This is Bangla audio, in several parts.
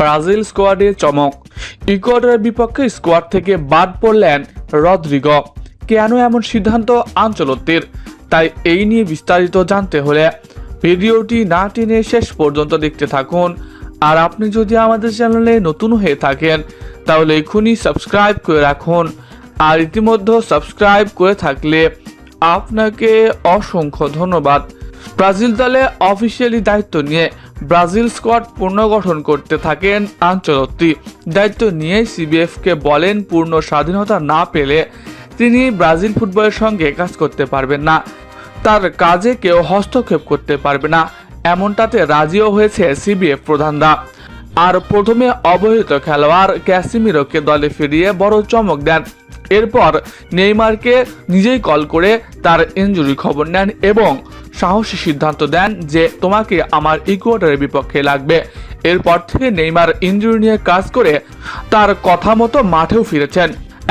ব্রাজিল স্কোয়াডে চমক। ইকুয়েডরের বিপক্ষে স্কোয়াড থেকে বাদ পড়লেন রদ্রিগো। কেন এমন সিদ্ধান্ত আঞ্চলত্বের? তাই এই নিয়ে বিস্তারিত জানতে হলে ভিডিওটি না টেনে শেষ পর্যন্ত দেখতে থাকুন। আর আপনি যদি আমাদের চ্যানেলে নতুন হয়ে থাকেন, তাহলে এখনই সাবস্ক্রাইব করে রাখুন। আর ইতিমধ্যে সাবস্ক্রাইব করে থাকলে আপনাকে অসংখ্য ধন্যবাদ। ব্রাজিল দলে অফিসিয়ালি দায়িত্ব নিয়ে ব্রাজিল স্কোয়াড পুনর্গঠন করতে থাকেন আঞ্চলত্তি। দায়িত্ব নিয়ে সিবিএফকে বলেন পূর্ণ স্বাধীনতা না পেলে তিনি ব্রাজিল ফুটবলের সঙ্গে কাজ করতে পারবেন না। তার কাজে কেউ হস্তক্ষেপ করতে পারবে না। এমনটাতে রাজিও হয়েছে সিবিএফ প্রধানরা। আর প্রথমে অবহিত খেলোয়াড় ক্যাসিমিরোকে দলে ফিরিয়ে বড় চমক দেন। এরপর নেইমারকে নিজেই কল করে তার ইনজুরি খবর নেন এবং সাহসী সিদ্ধান্ত দেন যে তোমাকে আমার ইকুয়েডরের বিপক্ষে লাগবে। এরপর থেকে নেইমার ইনজুরি নিয়ে কাজ করে তার কথা মতো মাঠেও ফিরেছেন।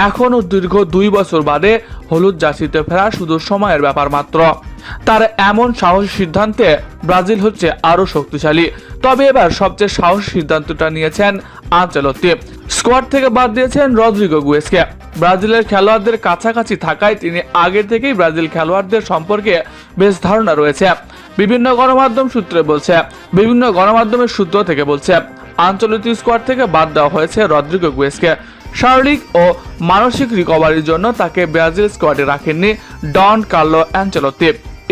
এখনও দীর্ঘ দুই বছর বাদে হলুদ জার্সিতে ফেরা শুধু সময়ের ব্যাপার মাত্র। তার এমন সাহসী সিদ্ধান্তে ব্রাজিল হচ্ছে আরও শক্তিশালী। তবে এবার সবচেয়ে সাহসী সিদ্ধান্তটা নিয়েছেন আঞ্চলত্তি। স্কোয়াড থেকে বাদ দিয়েছেন রদ্রিগো গুয়েসকে। ব্রাজিলের খেলোয়াড়দের কাছাকাছি থাকায় তিনি আগে থেকেই ব্রাজিল খেলোয়াড়দের সম্পর্কে বেশ ধারণা রয়েছে। বিভিন্ন গণমাধ্যম সূত্রে বলছে, বিভিন্ন গণমাধ্যমের সূত্র থেকে বলছে, আঞ্চলিক স্কোয়াড থেকে বাদ দেওয়া হয়েছে রদ্রিগো গুয়েসকে। শারীরিক ও মানসিক রিকভারির জন্য তাকে ব্রাজিল স্কোয়াডে রাখেননি ডন কার্লো অ্যাঞ্চেলোতি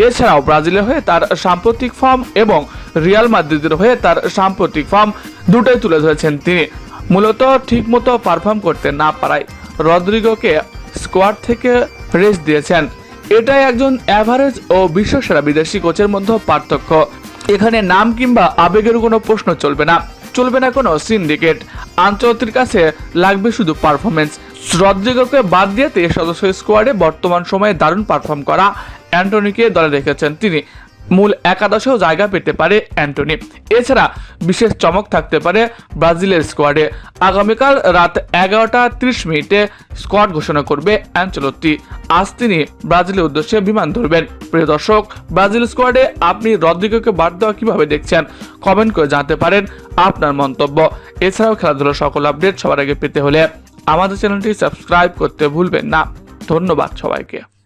এছাড়াও ব্রাজিলের হয়ে তার সাম্প্রতিক ফর্ম এবং রিয়াল মাদ্রিদের হয়ে তার সাম্প্রতিক ফর্ম দুটোই তুলে ধরেছেন তিনি। মূলত ঠিকমতো পারফর্ম করতে না পারায় রদ্রিগোকে স্কোয়াড থেকে রেস্ট দিয়েছেন। এটাই একজন অ্যাভারেজ ও বিশ্বসেরা বিদেশি কোচের মধ্যে পার্থক্য। এখানে নাম কিংবা আবেগের কোনো প্রশ্ন চলবে না। চলবে না কোনো সিন্ডিকেট আঞ্চলিকের কাছে লাগবে শুধু পারফরমেন্স রদ্রিগোকে বাদ দিয়ে তেইশ সদস্য স্কোয়াডে বর্তমান সময়ে দারুণ পারফর্ম করা অ্যান্টনিকে দলে রেখেছেন তিনি। মূল একাদশেও জায়গা পেতে পারে অ্যান্টনি। এছাড়া বিশেষ চমক থাকতে পারে ব্রাজিলের স্কোয়াডে। আগামীকাল রাত এগারোটা ত্রিশ মিনিটে স্কোয়াড ঘোষণা করবে অ্যাঞ্চলত্তি। আজ তিনি ব্রাজিলের উদ্দেশ্যে বিমান ধরবেন। প্রিয় দর্শক, ব্রাজিল স্কোয়াডে আপনি রদ্রিগোকে বাদ দেওয়া কীভাবে দেখছেন? কমেন্ট করে জানতে পারেন আপনার মন্তব্য। এছাড়াও খেলাধুলার সকল আপডেট সবার আগে পেতে হলে আমাদের চ্যানেলটি সাবস্ক্রাইব করতে ভুলবেন না। ধন্যবাদ সবাইকে।